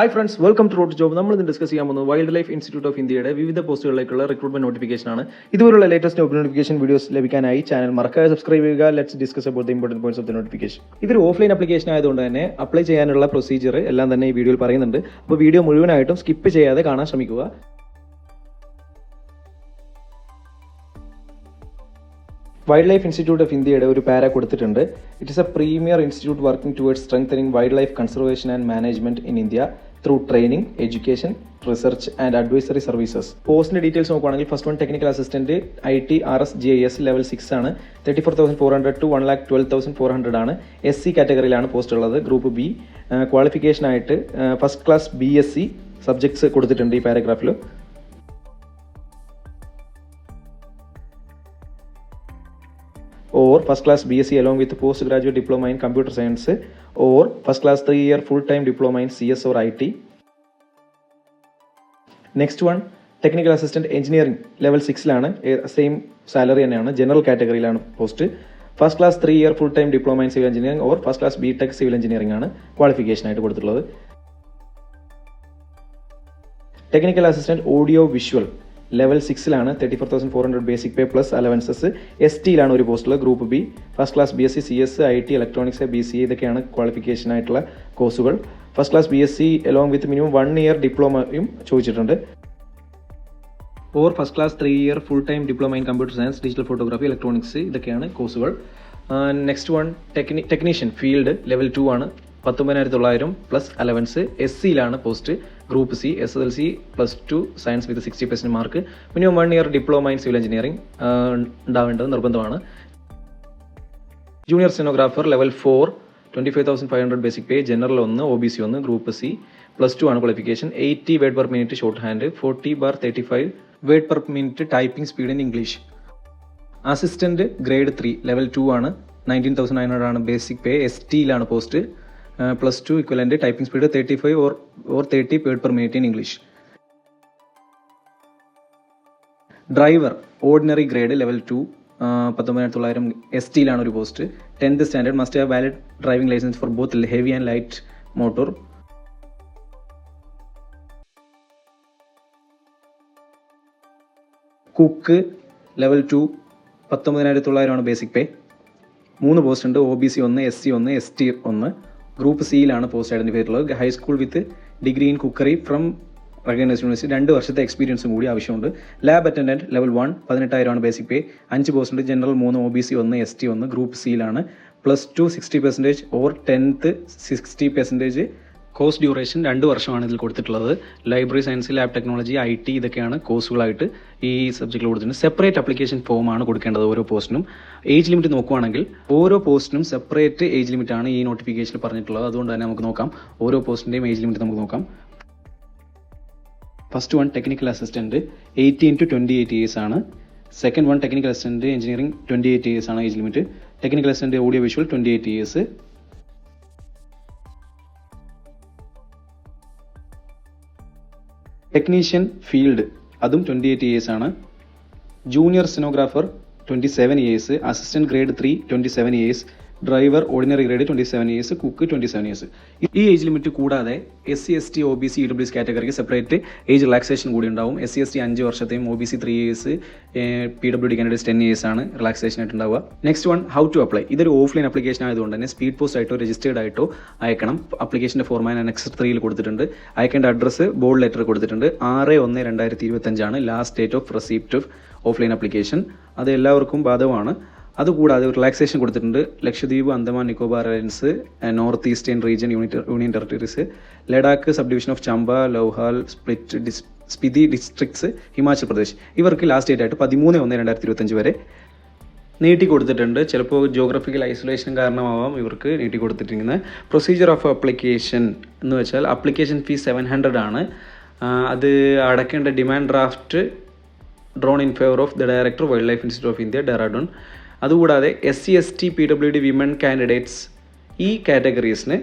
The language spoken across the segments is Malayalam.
Hi friends welcome to road job നമ്മൾ ഇന്ന് ഡിസ്കസ് ചെയ്യാൻ പോകുന്നത് വൈൽഡ് ലൈഫ് ഇൻസ്റ്റിറ്റ്യൂട്ട് ഓഫ് ഇന്ത്യയുടെ വിവിധ പോസ്റ്റുകളിലേക്കുള്ള റിക്രൂട്ട്മെന്റ് നോട്ടിഫിക്കേഷൻ ആണ്. ഇതുപോലുള്ള ലേറ്റസ്റ്റ് ജോബ് നോട്ടിഫിക്കേഷൻ വീഡിയോസ് ലഭിക്കാനായി ചാനൽ മറക്കാതെ സബ്സ്ക്രൈബ് ചെയ്യുക. Let's discuss about the important points of the notification ഇതൊരു ഓഫ്ലൈൻ ആപ്ലിക്കേഷൻ ആയതുകൊണ്ട് തന്നെ അപ്ലൈ ചെയ്യാനുള്ള പ്രൊസീജിയർ എല്ലാം തന്നെ ഈ വീഡിയോയിൽ പറയുന്നുണ്ട്. അപ്പോൾ വീഡിയോ മുഴുവനായിട്ടും സ്കിപ്പ് ചെയ്യാതെ കാണാൻ ശ്രമിക്കുക. വൈൽഡ് ലൈഫ് ഇൻസ്റ്റിറ്റ്യൂട്ട് ഓഫ് ഇന്ത്യയുടെ ഒരു പാര കൊടുത്തിട്ടുണ്ട്. It is a premier institute working towards strengthening wildlife conservation and management in India through training education research and advisory services പോസ്റ്റിന്റെ ഡീറ്റെയിൽസ് നോക്കുകയാണെങ്കിൽ first one technical assistant I T R S G I S level six ആണ്. Thirty four thousand four hundred to one lakh twelve thousand four hundred ആണ്. എസ് സി കാറ്റഗറിയിലാണ് പോസ്റ്റ് ഉള്ളത്. ഗ്രൂപ്പ് ബി ക്വാളിഫിക്കേഷൻ ആയിട്ട് first class B S C subjects കൊടുത്തിട്ടുണ്ട് ഈ പാരഗ്രാഫിൽ or first class BSc along with postgraduate diploma in computer science or first class 3 year full time diploma in CS or IT. Next one technical assistant engineering level സിക്സിലാണ് same salary തന്നെയാണ്. General കാറ്റഗറിയിലാണ് post first class three year full time diploma in civil engineering or first class B tech civil engineering ആണ് ക്വാളിഫിക്കേഷൻ ആയിട്ട് കൊടുത്തിട്ടുള്ളത്. Technical assistant audio visual level സിക്സിലാണ് thirty four thousand four hundred basic pay plus allowances. S ടിയിലാണ് ഒരു പോസ്റ്റുള്ള group B. First class B S C C S I T electronics B C ഇതൊക്കെയാണ് ക്വാളിഫിക്കേഷൻ ആയിട്ടുള്ള കോഴ്സുകൾ. First class B S C along with minimum one year ഡിപ്ലോമയും ചോദിച്ചിട്ടുണ്ട്. Or first class three year full time diploma in computer science digital photography electronics ഇതൊക്കെയാണ് കോഴ്സുകൾ. Next one techni technician field level two ആണ്. പത്തൊമ്പതിനായിരത്തി തൊള്ളായിരം plus allowance S സിയിലാണ് post group C S L C plus two science with sixty percent mark minimum one year diploma in civil engineering ഉണ്ടാവേണ്ടത് നിർബന്ധമാണ്. Junior stenographer level four twenty five thousand five hundred basic pay general ഒന്ന് ഒ ബി സി ഒന്ന് ഗ്രൂപ്പ് സി പ്ലസ് ടു ആണ് qualification eighty word per minute shorthand forty bar thirty five word per minute typing speed in English assistant grade three level two ആണ്. നയന്റീൻ തൗസൻഡ് നയൻ ഹൺഡ്രഡ് ആണ് basic pay S ടിയിലാണ് post plus two equivalent typing speed thirty five or or thirty word per minute in English driver ordinary grade level two പത്തൊമ്പതിനായിരത്തി തൊള്ളായിരം എസ് ടിയിലാണ് ഒരു post tenth standard must have valid driving licence for both heavy and light motor cook level two പത്തൊമ്പതിനായിരത്തി തൊള്ളായിരമാണ് ബേസിക് പേ മൂന്ന് പോസ്റ്റ് ഉണ്ട് ഒ ബി സി ഒന്ന് എസ് സി ഒന്ന് എസ് ടി ഒന്ന്. ഗ്രൂപ്പ് സിയിലാണ് പോസ്റ്റ് ഐഡന്റിഫൈ ചെയ്തിട്ടുള്ളത് high school with degree in cookery from recognised university രണ്ട് വർഷത്തെ എക്സ്പീരിയൻസും കൂടി ആവശ്യമുണ്ട്. ലാബ് അറ്റൻഡന്റ് ലെവൽ വൺ പതിനെട്ടായിരമാണ് ബേസിക് പേ അഞ്ച് പോസ്റ്റ് ജനറൽ മൂന്ന് ഒ ബി സി ഒന്ന് എസ് ടി ഒന്ന്. Group സിയിലാണ് plus two sixty percentage or tenth sixty percentage course duration രണ്ട് വർഷമാണ് ഇതിൽ കൊടുത്തിട്ടുള്ളത്. Library science lab technology I T ഇതൊക്കെയാണ് കോഴ്സുകളായിട്ട് ഈ സബ്ജക്റ്റിൽ കൊടുത്തിട്ടുണ്ട് സെപ്പറേറ്റ് അപ്ലിക്കേഷൻ ഫോമാണ് കൊടുക്കേണ്ടത് ഓരോ പോസ്റ്റിനും. ഏജ് ലിമിറ്റ് നോക്കുവാണെങ്കിൽ ഓരോ പോസ്റ്റിനും സെപ്പറേറ്റ് ഏജ് ലിമിറ്റ് ആണ് ഈ നോട്ടിഫിക്കേഷനിൽ പറഞ്ഞിട്ടുള്ളത്. അതുകൊണ്ട് തന്നെ നമുക്ക് നോക്കാം. ഓരോ പോസ്റ്റിന്റെയും ഏജ് ലിമിറ്റ് നമുക്ക് നോക്കാം. First one technical assistant eighteen to twenty eight years ആണ്. Second one technical assistant engineering twenty eight years ആണ് age limit. Technical assistant audio visual twenty eight years technician field അതും ട്വന്റി എയ്റ്റ് ഇയേഴ്സ് ആണ്. Junior stenographer twenty seven years assistant grade three twenty seven years driver ordinary grade twenty seven years cook twenty seven years ഈ ഏജ് ലിമിറ്റ് കൂടാതെ S C S T O B C E W S കാറ്റഗറിക്ക് separate age relaxation കൂടി ഉണ്ടാവും. എസ് സി എസ് ടി അഞ്ച് വർഷത്തെയും O B C three years P W D candidates ten years ആണ് റിലാക്സേഷൻ ആയിട്ട് ഉണ്ടാവുക. Next one how to apply ഇതൊരു ഓഫ്ലൈൻ അപ്ലിക്കേഷൻ ആയതുകൊണ്ട് തന്നെ സ്പീഡ് പോസ്റ്റ് ആയിട്ടോ രജിസ്റ്റേർഡ് ആയിട്ടോ അയക്കണം. അപ്ലിക്കേഷന്റെ ഫോർമാൻ നെക്സ്റ്റ് ത്രീയിൽ കൊടുത്തിട്ടുണ്ട്. അയക്കേണ്ട അഡ്രസ്സ് ബോർഡ് ലെറ്റർ കൊടുത്തിട്ടുണ്ട്. ആറ് ഒന്ന് രണ്ടായിരത്തി ഇരുപത്തഞ്ചാണ് last date of receipt of offline application അത് എല്ലാവർക്കും ബാധകമാണ്. അതുകൂടാതെ റിലാക്സേഷൻ കൊടുത്തിട്ടുണ്ട്. Lakshadweep Andaman Nicobar islands north eastern region unit union territories Ladakh sub division of Chamba Lahaul split this Spiti districts Himachal Pradesh. ഇവർക്ക് ലാസ്റ്റ് ഡേറ്റ് ആയിട്ട് പതിമൂന്ന് ഒന്ന് രണ്ടായിരത്തി ഇരുപത്തഞ്ച് വരെ നീട്ടി കൊടുത്തിട്ടുണ്ട്. ചിലപ്പോൾ ജോഗ്രഫിക്കൽ ഐസൊലേഷൻ കാരണമാവാം ഇവർക്ക് നീട്ടി കൊടുത്തിട്ടിരിക്കുന്നത്. പ്രൊസീജിയർ ഓഫ് അപ്ലിക്കേഷൻ എന്ന് വെച്ചാൽ അപ്ലിക്കേഷൻ ഫീസ് സെവൻ ഹൺഡ്രഡ് ആണ്. അത് അടക്കേണ്ട demand draft drawn in favour of the director wildlife institute of India Dehradun അതുകൂടാതെ S C S T P W D women candidates ഈ കാറ്റഗറീസിന്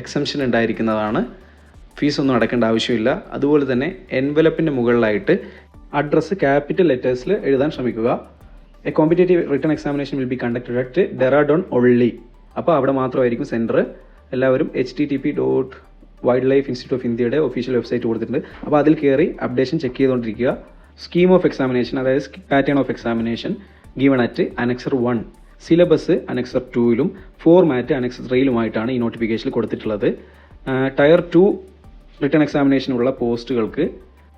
എക്സംഷൻ ഉണ്ടായിരിക്കുന്നതാണ്. ഫീസൊന്നും അടക്കേണ്ട ആവശ്യമില്ല. അതുപോലെ തന്നെ എൻവലപ്പിന്റെ മുകളിലായിട്ട് അഡ്രസ്സ് ക്യാപിറ്റൽ ലെറ്റേഴ്സിൽ എഴുതാൻ ശ്രമിക്കുക. A competitive written examination will be conducted at Dehradun only അപ്പോൾ അവിടെ മാത്രമായിരിക്കും സെന്റർ എല്ലാവരും H T T P dot wildlife institute of ഇന്ത്യയുടെ ഒഫീഷ്യൽ വെബ്സൈറ്റ് കൊടുത്തിട്ടുണ്ട്. അപ്പോൾ അതിൽ കയറി അപ്ഡേഷൻ ചെക്ക് ചെയ്തുകൊണ്ടിരിക്കുക. സ്കീം ഓഫ് എക്സാമിനേഷൻ അതായത് pattern of examination given at annexure one syllabus annexure ടൂയിലും format annexure ത്രീയിലുമായിട്ടാണ് ഈ നോട്ടിഫിക്കേഷനിൽ കൊടുത്തിട്ടുള്ളത്. ടയർ ടു റിട്ടേൺ എക്സാമിനേഷനുള്ള പോസ്റ്റുകൾക്ക്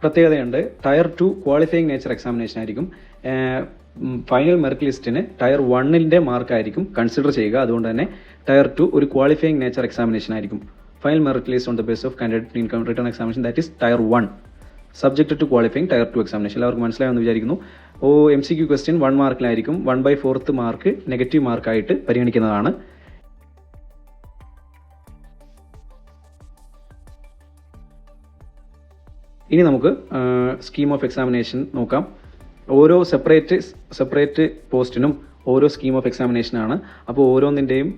പ്രത്യേകതയുണ്ട്. Tier two qualifying nature examination ആയിരിക്കും. ഫൈനൽ മെറിറ്റ് ലിസ്റ്റിന് ടയർ വണ്ണിന്റെ മാർക്കായിരിക്കും കൺസിഡർ ചെയ്യുക. അതുകൊണ്ട് തന്നെ ടയർ ടു ഒരു ക്വാളിഫയിങ് നേച്ചർ എക്സാമിനേഷൻ ആയിരിക്കും. Final merit list on the base of candidate income written examination that is tier one subject to qualifying tier two examination എല്ലാവർക്കും മനസ്സിലായെന്ന് വിചാരിക്കുന്നു. O M C Q question one മാർക്കിലായിരിക്കും one by fourth mark negative മാർക്കായിട്ട് പരിഗണിക്കുന്നതാണ്. ഇനി നമുക്ക് സ്കീം ഓഫ് എക്സാമിനേഷൻ നോക്കാം. ഓരോ സെപ്പറേറ്റ് സെപ്പറേറ്റ് പോസ്റ്റിനും ഓരോ സ്കീം ഓഫ് എക്സാമിനേഷൻ ആണ്. അപ്പോൾ ഓരോന്നിന്റെയും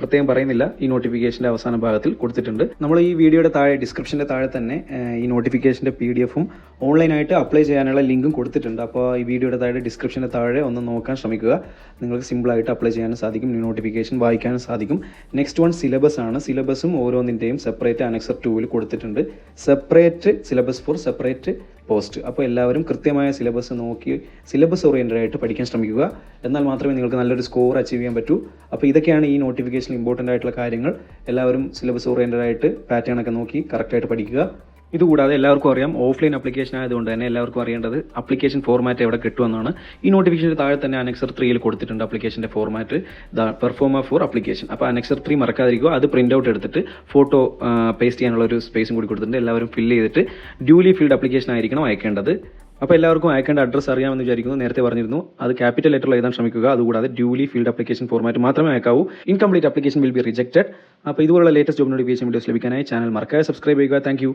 പ്രത്യേകം പറയുന്നില്ല. ഈ നോട്ടിഫിക്കേഷന്റെ അവസാന ഭാഗത്തിൽ കൊടുത്തിട്ടുണ്ട്. നമ്മൾ ഈ വീഡിയോയുടെ താഴെ ഡിസ്ക്രിപ്ഷന്റെ താഴെ തന്നെ ഈ നോട്ടിഫിക്കേഷന്റെ പി ഡി എഫും ഓൺലൈനായിട്ട് അപ്ലൈ ചെയ്യാനുള്ള ലിങ്കും കൊടുത്തിട്ടുണ്ട്. അപ്പോൾ ഈ വീഡിയോയുടെ താഴെ ഡിസ്ക്രിപ്ഷന്റെ താഴെ ഒന്ന് നോക്കാൻ ശ്രമിക്കുക. നിങ്ങൾക്ക് സിമ്പിളായിട്ട് അപ്ലൈ ചെയ്യാനും സാധിക്കും. ഈ നോട്ടിഫിക്കേഷൻ വായിക്കാനും സാധിക്കും. നെക്സ്റ്റ് വൺ സിലബസ് ആണ്. സിലബസും ഓരോന്നിന്റെയും സെപ്പറേറ്റ് അനക്സർ ടൂവിൽ കൊടുത്തിട്ടുണ്ട്. Separate syllabus for separate post അപ്പോൾ എല്ലാവരും കൃത്യമായ സിലബസ് നോക്കി സിലബസ് ഓറിയന്റഡ് ആയിട്ട് പഠിക്കാൻ ശ്രമിക്കുക. എന്നാൽ മാത്രമേ നിങ്ങൾക്ക് നല്ലൊരു സ്കോർ അച്ചീവ് ചെയ്യാൻ പറ്റൂ. അപ്പോൾ ഇതൊക്കെയാണ് ഈ നോട്ടിഫിക്കേഷൻ ഇമ്പോർട്ടന്റ് ആയിട്ടുള്ള കാര്യങ്ങൾ. എല്ലാവരും സിലബസ് ഓറിയന്റഡ് ആയിട്ട് പാറ്റേൺ ഒക്കെ നോക്കി കറക്റ്റായിട്ട് പഠിക്കുക. ഇതുകൂടാതെ എല്ലാവർക്കും അറിയാം ഓഫ്ലൈൻ അപ്ലിക്കേഷൻ ആയതുകൊണ്ട് തന്നെ എല്ലാവർക്കും അറിയേണ്ടത് അപ്ലിക്കേഷൻ ഫോർമാറ്റ് എവിടെ കിട്ടുമെന്നാണ്. ഈ നോട്ടിഫിക്കേഷൻ താഴെ തന്നെ അനക്സർ ത്രീയിൽ കൊടുത്തിട്ടുണ്ട് ആപ്ലിക്കേഷന്റെ format the proforma for application അപ്പോൾ അനക്സർ ത്രീ മറക്കാതിരിക്കുക. അത് പ്രിന്റ് ഔട്ട് എടുത്തിട്ട് ഫോട്ടോ പേസ്റ്റ് ചെയ്യാനുള്ള ഒരു സ്പേസും കൂടി കൊടുത്തിട്ടുണ്ട്. എല്ലാവരും ഫില്ല് ചെയ്തിട്ട് ഡ്യൂലി ഫീൽഡ് അപ്ലിക്കേഷൻ ആയിരിക്കണം അയക്കേണ്ടത്. അപ്പോൾ എല്ലാവർക്കും അയക്കേണ്ട അഡ്രസ്സ് അറിയാമെന്ന് വിചാരിക്കുന്നു. നേരത്തെ പറഞ്ഞിരുന്നു. അത് ക്യാപിറ്റൽ ലെറ്ററിൽ എഴുതാൻ ശ്രമിക്കുക. അതുകൂടാതെ ഡ്യൂലി ഫീൽഡ് അപ്ലിക്കേഷൻ ഫോർമാറ്റ് മാത്രമേ അയക്കാവൂ. Incomplete application will be rejected അപ്പോൾ ഇതുപോലുള്ള ലേറ്റസ്റ്റ് ജോബ് നോട്ടിഫിക്കേഷൻ വീഡിയോസ് ലഭിക്കാനായി ചാനൽ മറക്കാതെ സബ്സ്ക്രൈബ് ചെയ്യുക. താങ്ക്